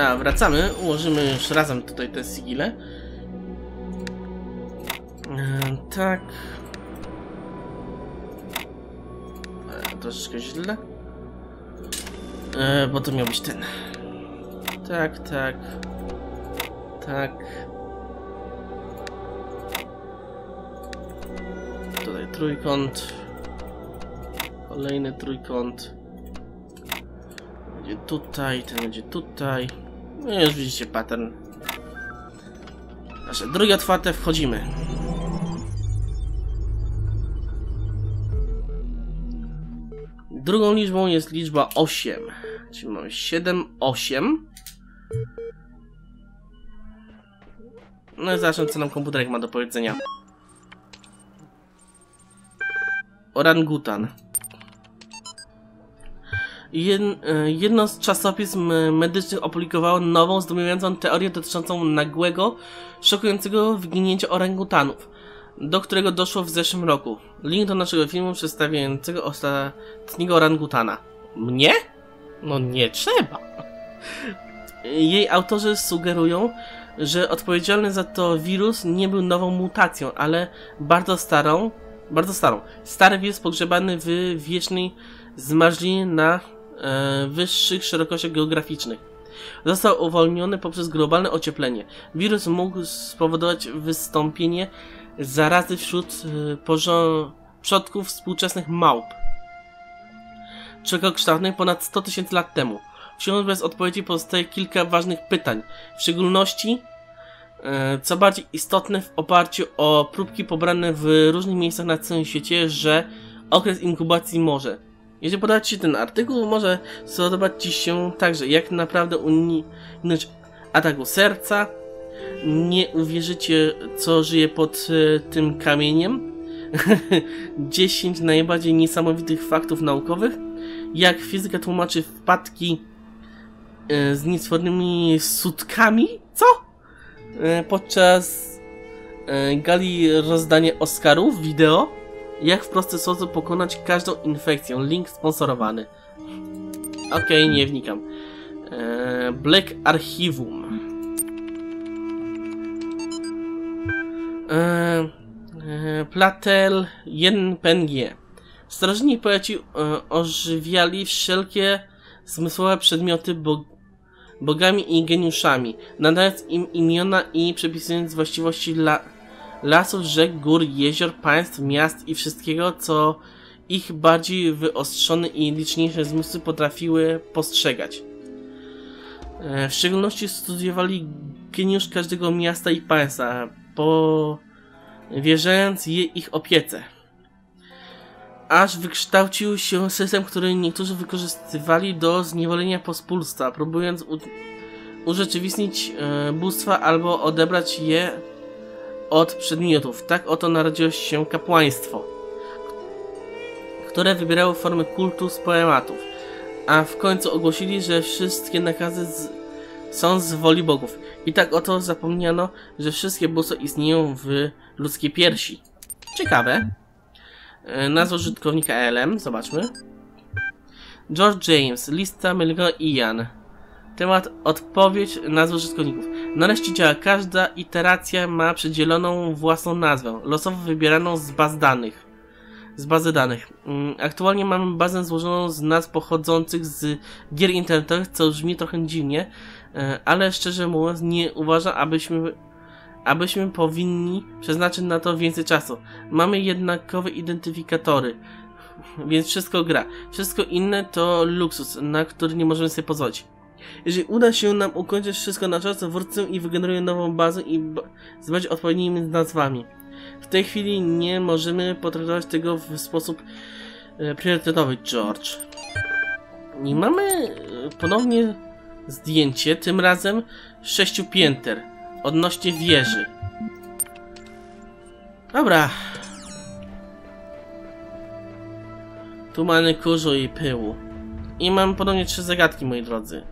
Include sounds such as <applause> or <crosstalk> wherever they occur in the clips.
A, wracamy. Ułożymy już razem tutaj te sigile. E, tak. E, troszeczkę źle. E, bo to miał być ten. Tak, tak. Tak. Tutaj trójkąt. Kolejny trójkąt. Będzie tutaj, ten będzie tutaj. No już widzicie pattern. Nasze drugie otwarte, wchodzimy. Drugą liczbą jest liczba 8. Czyli mamy 7, 8. No i zacznę, co nam komputerek ma do powiedzenia. Orangutan. E, jedno z czasopism medycznych opublikowało nową, zdumiewającą teorię dotyczącą nagłego, szokującego wyginięcia orangutanów, do którego doszło w zeszłym roku. Link do naszego filmu przedstawiającego ostatniego orangutana. Mnie? No nie trzeba. Jej autorzy sugerują, że odpowiedzialny za to wirus nie był nową mutacją, ale bardzo starą, bardzo starą. Stary wirus pogrzebany w wiecznej zmarzlinie na e, wyższych szerokościach geograficznych. Został uwolniony poprzez globalne ocieplenie. Wirus mógł spowodować wystąpienie zarazy wśród e, przodków współczesnych małp. Człowiekokształtnych ponad 100 tysięcy lat temu. Wciąż bez odpowiedzi pozostaje kilka ważnych pytań, w szczególności e, co bardziej istotne w oparciu o próbki pobrane w różnych miejscach na całym świecie, że okres inkubacji może. Jeżeli podoba Ci się ten artykuł, może spodobać Ci się także, jak naprawdę uniknąć ataku serca. Nie uwierzycie, co żyje pod e, tym kamieniem. <laughs> 10 najbardziej niesamowitych faktów naukowych. Jak fizyka tłumaczy wpadki e, z niestwornymi sutkami. Co? E, podczas gali rozdania Oscarów wideo jak w prosty sposób pokonać każdą infekcję. Link sponsorowany. Okej, okay, nie wnikam. Eee, Black Archiwum. Eee, e, Platel 1PNG. Strażnik polecił e, ożywiali wszelkie zmysłowe przedmioty bo bogami i geniuszami, nadając im imiona i przepisując właściwości la lasów, rzek, gór, jezior, państw, miast i wszystkiego, co ich bardziej wyostrzone i liczniejsze zmysły potrafiły postrzegać. E, w szczególności studiowali geniusz każdego miasta i państwa, powierzając je ich opiece. Aż wykształcił się system, który niektórzy wykorzystywali do zniewolenia pospólstwa, próbując urzeczywistnić e, bóstwa albo odebrać je od przedmiotów. Tak oto narodziło się kapłaństwo, które wybierało formę kultu z poematów, a w końcu ogłosili, że wszystkie nakazy z, są z woli bogów. I tak oto zapomniano, że wszystkie bóstwa istnieją w ludzkiej piersi. Ciekawe. E, nazwa użytkownika ELM, zobaczmy. George James, lista Melgo Ian. Temat odpowiedź nazw użytkowników. Nareszcie działa. Każda iteracja ma przydzieloną własną nazwę, losowo wybieraną z baz danych. Z bazy danych. Mm, aktualnie mamy bazę złożoną z nazw pochodzących z gier internetowych, co brzmi trochę dziwnie, e, ale szczerze mówiąc nie uważam, abyśmy abyśmy powinni przeznaczyć na to więcej czasu. Mamy jednakowe identyfikatory, więc wszystko gra. Wszystko inne to luksus, na który nie możemy sobie pozwolić. Jeżeli uda się nam ukończyć wszystko na czas, wrócę i wygeneruję nową bazę i z odpowiednimi nazwami. W tej chwili nie możemy potraktować tego w sposób e, priorytetowy, George. I mamy e, ponownie zdjęcie, tym razem sześciu pięter odnośnie wieży. Dobra. Tumany kurzu i pyłu. I mam ponownie trzy zagadki, moi drodzy.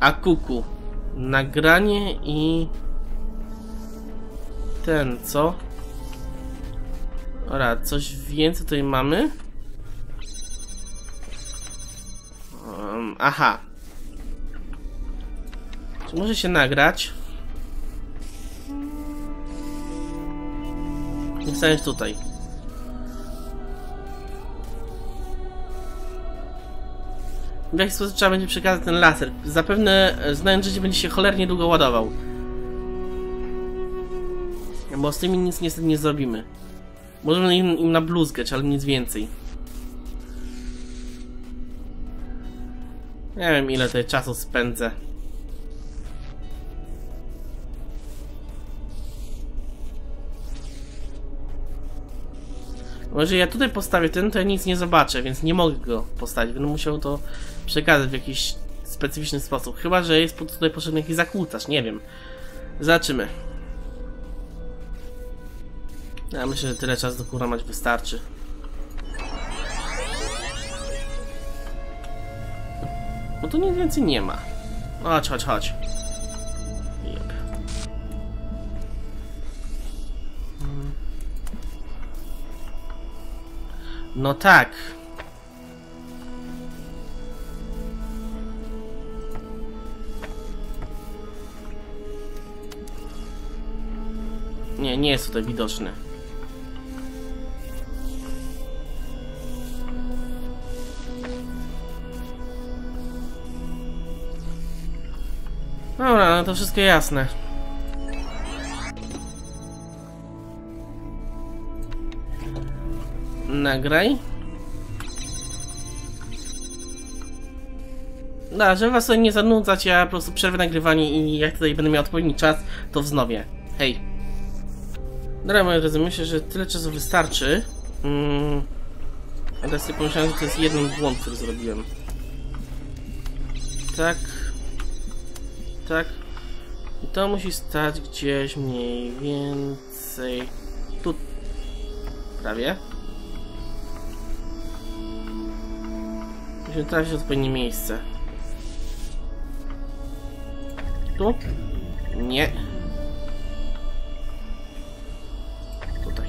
Akuku. Nagranie i... Ten, co? Dobra, coś więcej tutaj mamy. Um, aha. Czy może się nagrać? Nie staniesz tutaj. W jaki sposób trzeba będzie przekazać ten laser? Zapewne, e, znając życie, będzie się cholernie długo ładował. Bo z tymi nic niestety nie zrobimy. Możemy im, im nabluzgać, ale nic więcej. Nie wiem ile tutaj czasu spędzę. Może ja tutaj postawię ten, to ja nic nie zobaczę, więc nie mogę go postawić. Będę musiał to przekazać w jakiś specyficzny sposób. Chyba, że jest tutaj potrzebny jakiś zakłócacz, nie wiem. Zobaczymy. Ja myślę, że tyle czasu do kuramać wystarczy. Bo tu nic więcej nie ma. Chodź, chodź, chodź. No tak. Nie, nie jest tutaj widoczny. Dobra, no to wszystko jasne. Nagraj. No, żeby was nie zanudzać, ja po prostu przerwę nagrywanie i jak tutaj będę miał odpowiedni czas, to wznowię. Hej. Dobra, moi drodzy, myślę, że tyle czasu wystarczy. Mm. Teraz sobie pomyślałem, że to jest jeden błąd, który zrobiłem. Tak. Tak. I to musi stać gdzieś mniej więcej... Tu. Prawie. Musimy trafić w odpowiednie miejsce. Tu? Nie. Tutaj.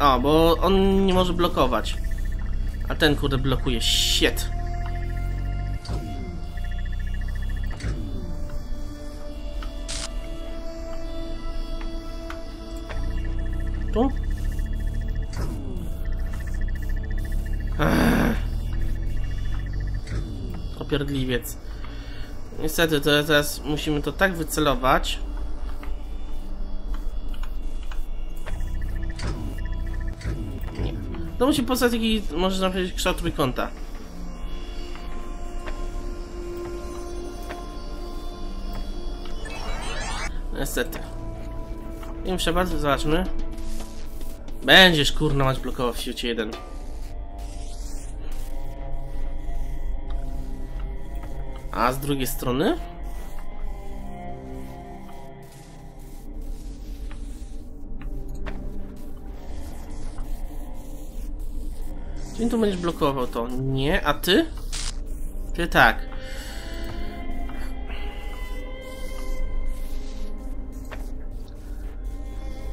O, bo on nie może blokować. A ten kurde blokuje. Shit. Tu? Opierdliwiec. Niestety, to teraz musimy to tak wycelować. Nie. To musi powstać taki, można powiedzieć, kształt trójkąta. Niestety. Nie muszę bardzo, zobaczmy. Będziesz kurna mać blokował w świecie jeden. A z drugiej strony? Czyli tu będziesz blokował to? Nie, a ty? Ty tak.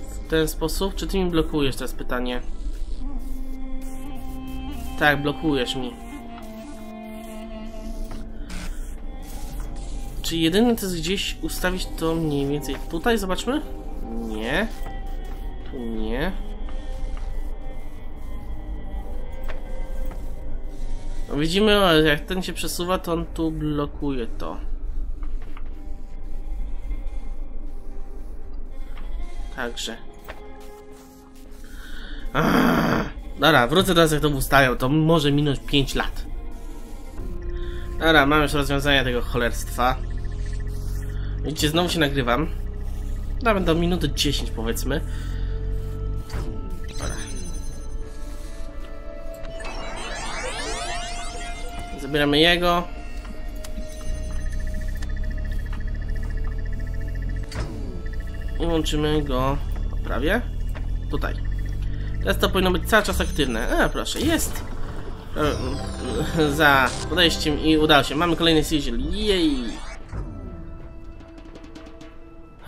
W ten sposób? Czy ty mi blokujesz? To jest pytanie. Tak, blokujesz mi. Czy jedyne to jest gdzieś ustawić to mniej więcej tutaj? Zobaczmy. Nie. Tu nie. No widzimy, jak ten się przesuwa, to on tu blokuje to. Także. Aaaa. Dobra, wrócę teraz jak to ustawiał, to może minąć 5 lat. Dobra, mam już rozwiązanie tego cholerstwa. Widzicie, znowu się nagrywam. Nawet do minuty 10 powiedzmy. Zabieramy jego. I łączymy go prawie tutaj. Teraz to powinno być cały czas aktywne. A proszę, jest! E, za podejściem i udało się. Mamy kolejny sigil. Jej!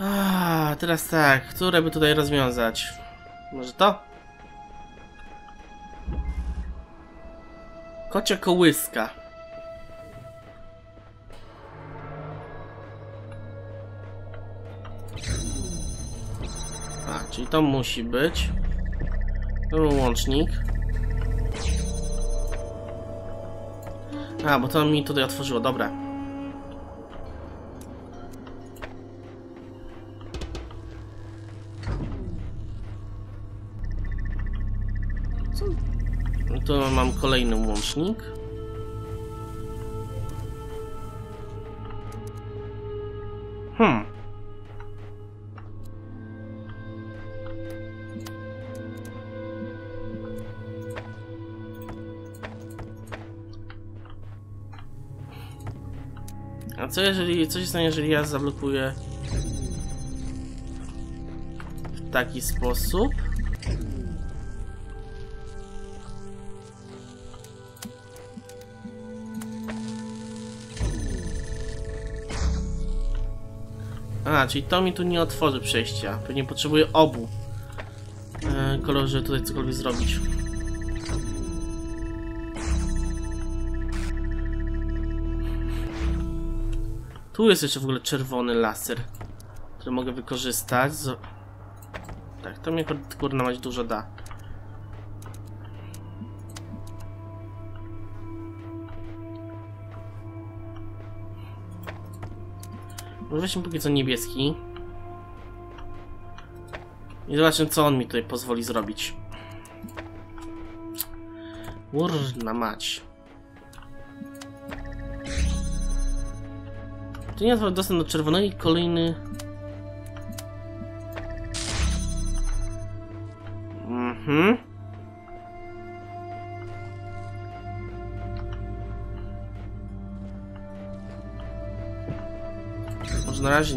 A, teraz tak, które by tutaj rozwiązać? Może to? Kocia kołyska. A, czyli to musi być. To był łącznik. A, bo to mi tutaj otworzyło, dobra. Tu mam kolejny łącznik. Hmm. A co jeżeli, co się stanie, jeżeli ja zablokuję w taki sposób? Czyli to mi tu nie otworzy przejścia. Pewnie potrzebuję obu e, kolorów, żeby tutaj cokolwiek zrobić. Tu jest jeszcze w ogóle czerwony laser, który mogę wykorzystać. Tak, to akurat, kurna mać dużo da. Weźmy póki co niebieski. I zobaczymy co on mi tutaj pozwoli zrobić. Urna mać. Tu nie dostęp do czerwonego i kolejny... Może na razie...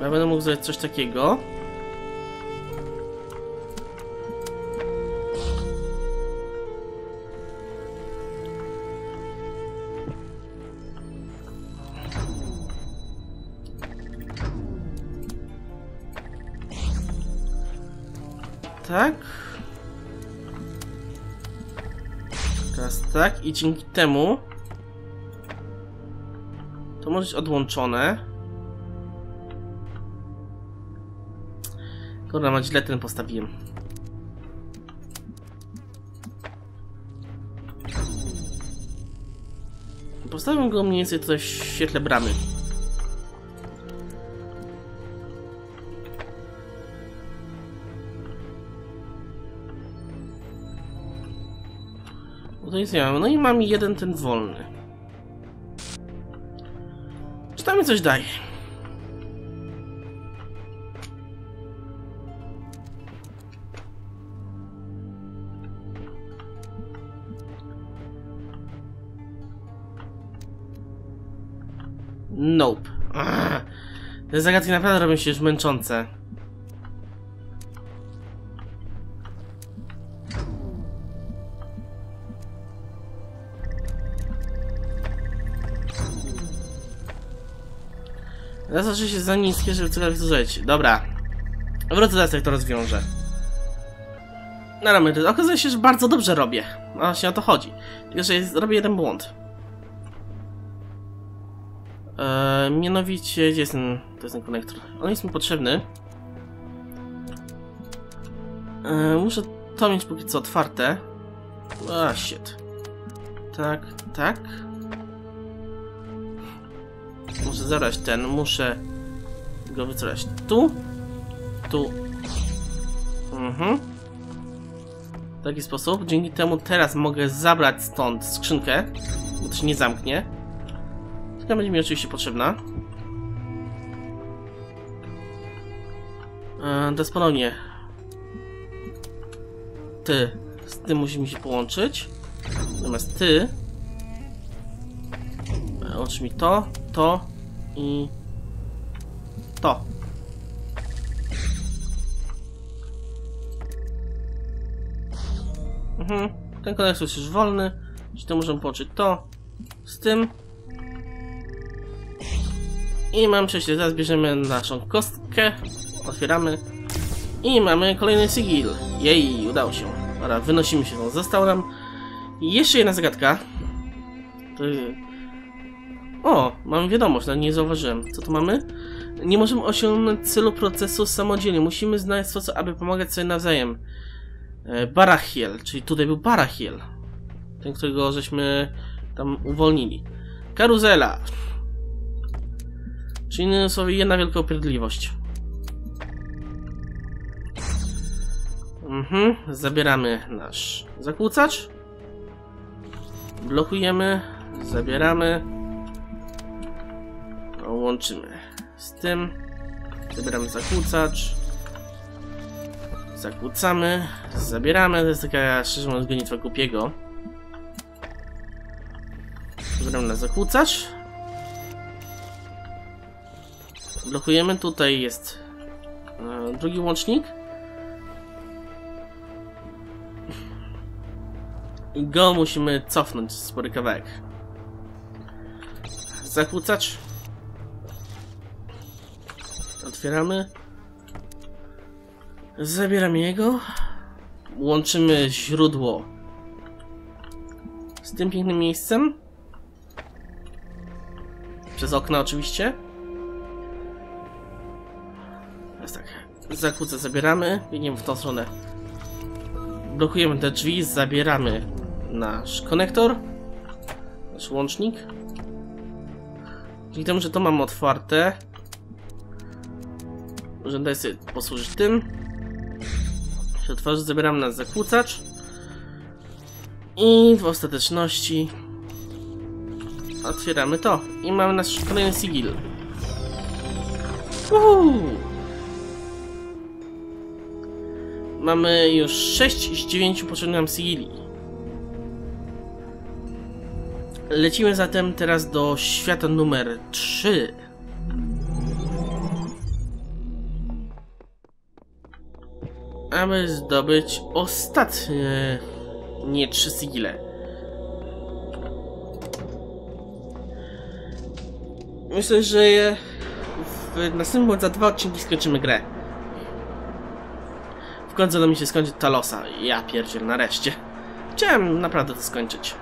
Ja będę mógł zrobić coś takiego. I dzięki temu to może być odłączone. Kurwa, ma źle ten postawiłem. Postawiłem go mniej więcej tutaj w świetle bramy. Nic nie mam. No i mam jeden ten wolny. Czy tam mi coś daje? Nope. Te zagadki naprawdę robią się już męczące. Teraz oczywiście za niskie, żeby cokolwiek zużyć. Dobra. Wrócę teraz, jak to rozwiążę. No, no, okazuje się, że bardzo dobrze robię. No właśnie o to chodzi. Tylko, że jest, robię jeden błąd. Eee, mianowicie, gdzie jest ten, to jest ten konektor? On jest mi potrzebny. Eee, muszę to mieć póki co otwarte. A, shit. Tak, tak. Zabrać ten, muszę go wycofać tu, tu. Mhm. W taki sposób. Dzięki temu teraz mogę zabrać stąd skrzynkę, bo to się nie zamknie. Taka będzie mi oczywiście potrzebna. Eee, teraz. Ty. Z tym musimy się połączyć. Natomiast ty. Eee, Łącz mi to, to i to. Mhm. Ten konektor jest już wolny. Czyli to możemy połączyć to z tym. I mam przejście. Teraz bierzemy naszą kostkę. Otwieramy. I mamy kolejny sigil. Jej, udało się. Dobra, wynosimy się. Została nam jeszcze jedna zagadka. To... O, mam wiadomość, ale nie zauważyłem. Co tu mamy? Nie możemy osiągnąć celu procesu samodzielnie. Musimy znaleźć sposób, aby pomagać sobie nawzajem. E, Barachiel, czyli tutaj był Barachiel. Ten, którego żeśmy tam uwolnili. Karuzela. Czyli innymi słowy jedna wielka upierdliwość. Mhm, zabieramy nasz zakłócacz. Blokujemy, zabieramy. Łączymy z tym. Zabieramy zakłócacz. Zakłócamy, zabieramy. To jest taka, szczerze mówiąc, gonitwa głupiego. Zabieramy na zakłócacz. Blokujemy. Tutaj jest e, drugi łącznik. I go musimy cofnąć spory kawałek. Zakłócacz. Otwieramy. Zabieramy jego. Łączymy źródło z tym pięknym miejscem. Przez okna oczywiście. Teraz tak. Zakłócę zabieramy. Biegniemy w tą stronę. Blokujemy te drzwi, zabieramy nasz konektor, nasz łącznik. Dzięki temu, że to mam otwarte, że daj sobie posłużyć tym. Się otworzy, zabieram na zakłócacz. I w ostateczności otwieramy to. I mamy nasz kolejny sigil. Uhu! Mamy już 6 z 9 potrzebnych nam sigili. Lecimy zatem teraz do świata numer 3. Aby zdobyć ostatnie nie trzy sigile. Myślę, że w następnym za dwa odcinki skończymy grę. W końcu do mi się skończy Talosa. Ja pierdziel, nareszcie. Chciałem naprawdę to skończyć.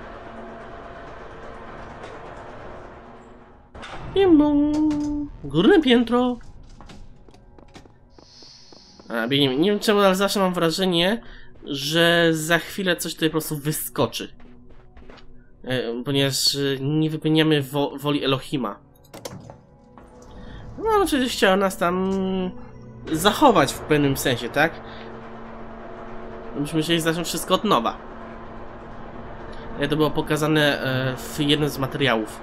I Górne piętro. Biegniemy. Nie wiem czemu, ale zawsze mam wrażenie, że za chwilę coś tutaj po prostu wyskoczy. E, ponieważ e, nie wypełniamy wo woli Elohima. No, on przecież chciał nas tam zachować w pewnym sensie, tak? Myśmy musieli zacząć wszystko od nowa. Jak to było pokazane e, w jednym z materiałów.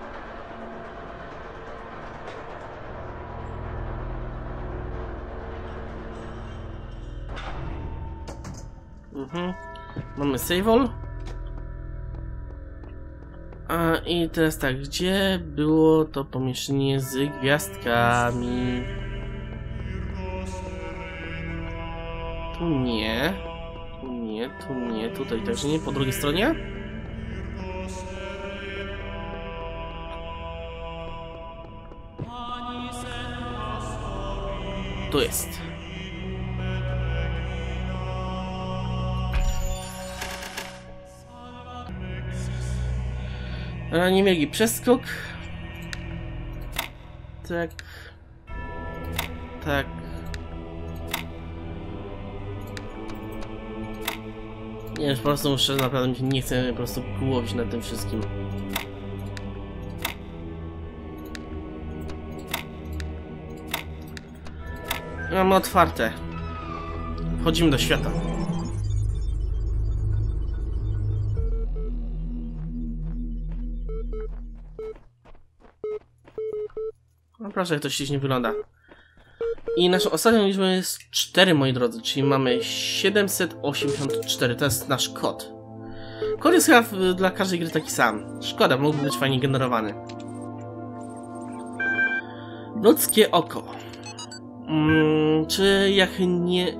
Mhm. Mamy all. A i teraz tak, gdzie było to pomieszczenie z gwiazdkami? Tu nie. Tu nie, tu nie, tutaj też nie. Po drugiej stronie? Tu jest. Nie mieli przeskok. Tak. Tak. Nie, po prostu muszę, naprawdę się nie chcę po prostu głowić nad tym wszystkim. Mamy otwarte. Wchodzimy do świata. Proszę, jak to ślicznie wygląda. I naszą ostatnią liczbą jest 4, moi drodzy, czyli mamy 784. To jest nasz kod. Kod jest chyba dla każdej gry taki sam. Szkoda, mógłby być fajnie generowany. Ludzkie oko. Hmm, czy jak nie...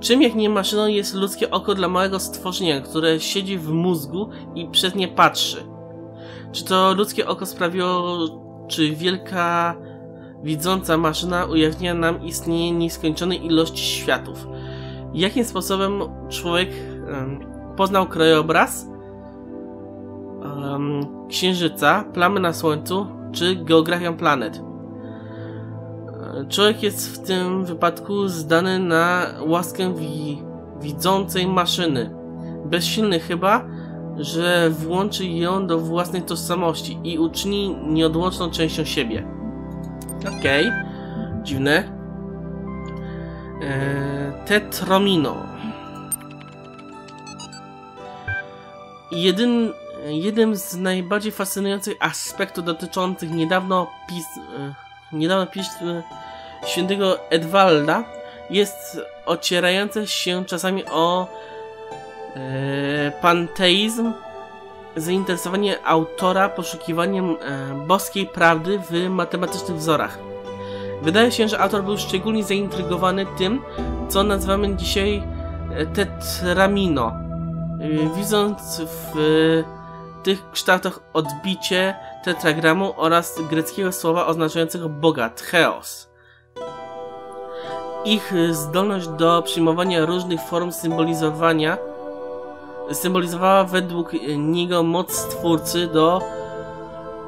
Czym jak nie maszyną jest ludzkie oko dla małego stworzenia, które siedzi w mózgu i przez nie patrzy? Czy to ludzkie oko sprawiło czy wielka widząca maszyna ujawnia nam istnienie nieskończonej ilości światów. Jakim sposobem człowiek poznał krajobraz księżyca, plamy na słońcu czy geografię planet. Człowiek jest w tym wypadku zdany na łaskę wi widzącej maszyny. Bezsilny chyba, że włączy ją do własnej tożsamości i uczyni nieodłączną częścią siebie. Okej, dziwne. Eee, Tetromino. Jedyn, jednym z najbardziej fascynujących aspektów dotyczących niedawno pis, e, niedawno pism świętego Edwalda jest ocierające się czasami o e, panteizm, zainteresowanie autora poszukiwaniem e, boskiej prawdy w matematycznych wzorach. Wydaje się, że autor był szczególnie zaintrygowany tym, co nazywamy dzisiaj e, tetramino, e, widząc w tych kształtach odbicie tetragramu oraz greckiego słowa oznaczającego Boga, Theos. Ich zdolność do przyjmowania różnych form symbolizowania symbolizowała według niego moc Stwórcy do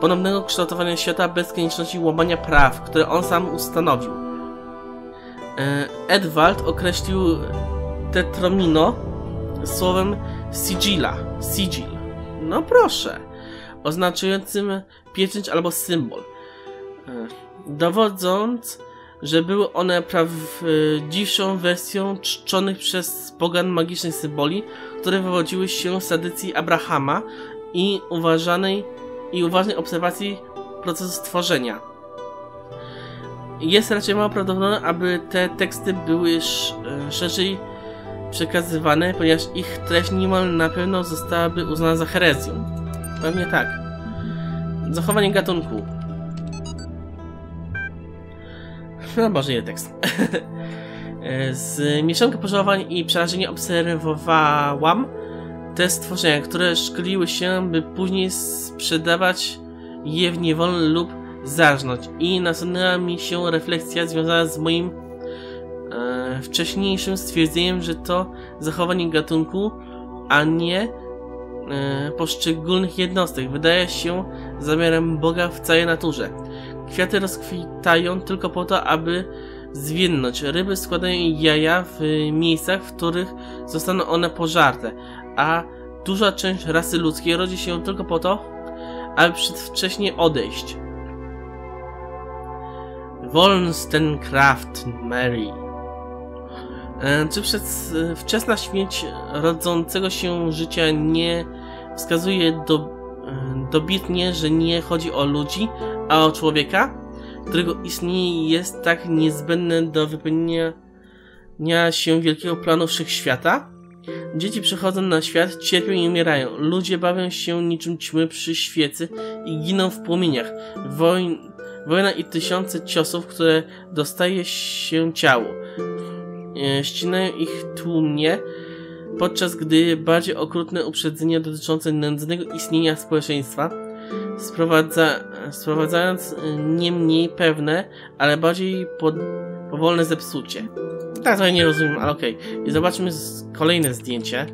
ponownego kształtowania świata bez konieczności łamania praw, które on sam ustanowił. E, Edward określił Tetromino słowem sigilla, sigil. No proszę, oznaczającym pieczęć albo symbol. E, Dowodząc, że były one prawdziwszą wersją czczonych przez pogan magicznych symboli, które wywodziły się z tradycji Abrahama i uważanej i uważnej obserwacji procesu stworzenia. Jest raczej mało prawdopodobne, aby te teksty były e, szerzej przekazywane, ponieważ ich treść niemal na pewno zostałaby uznana za herezję. Pewnie tak. Zachowanie gatunku. <laughs> No może nie tekst. <laughs> Z mieszanką pożałowań i przerażenia obserwowałam te stworzenia, które szkoliły się, by później sprzedawać je w niewolę lub zarżnąć. I nasunęła mi się refleksja związana z moim e, wcześniejszym stwierdzeniem, że to zachowanie gatunku, a nie e, poszczególnych jednostek. Wydaje się zamiarem Boga w całej naturze. Kwiaty rozkwitają tylko po to, aby zwiędnąć. Ryby składają jaja w miejscach, w których zostaną one pożarte, a duża część rasy ludzkiej rodzi się tylko po to, aby przedwcześnie odejść. Wollstonecraft Mary E, Czy przedwczesna śmierć rodzącego się życia nie wskazuje do, e, dobitnie, że nie chodzi o ludzi, a o człowieka, którego istnienie jest tak niezbędne do wypełnienia się wielkiego planu wszechświata? Dzieci przychodzą na świat, cierpią i umierają. Ludzie bawią się niczym ćmy przy świecy i giną w płomieniach. Wojn wojna i tysiące ciosów, które dostaje się ciało. E, ścinają ich tłumnie, podczas gdy bardziej okrutne uprzedzenia dotyczące nędznego istnienia społeczeństwa, sprowadza, sprowadzając nie mniej pewne, ale bardziej pod, powolne zepsucie. Tak, ja nie rozumiem, ale okej. Okay. I zobaczmy kolejne zdjęcie.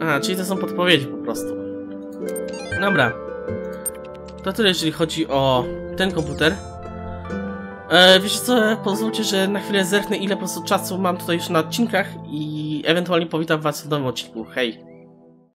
A, czyli to są podpowiedzi po prostu. Dobra. To tyle, jeżeli chodzi o ten komputer. E, wiecie co, pozwólcie, że na chwilę zerknę ile po prostu czasu mam tutaj już na odcinkach i ewentualnie powitam was w nowym odcinku. Hej!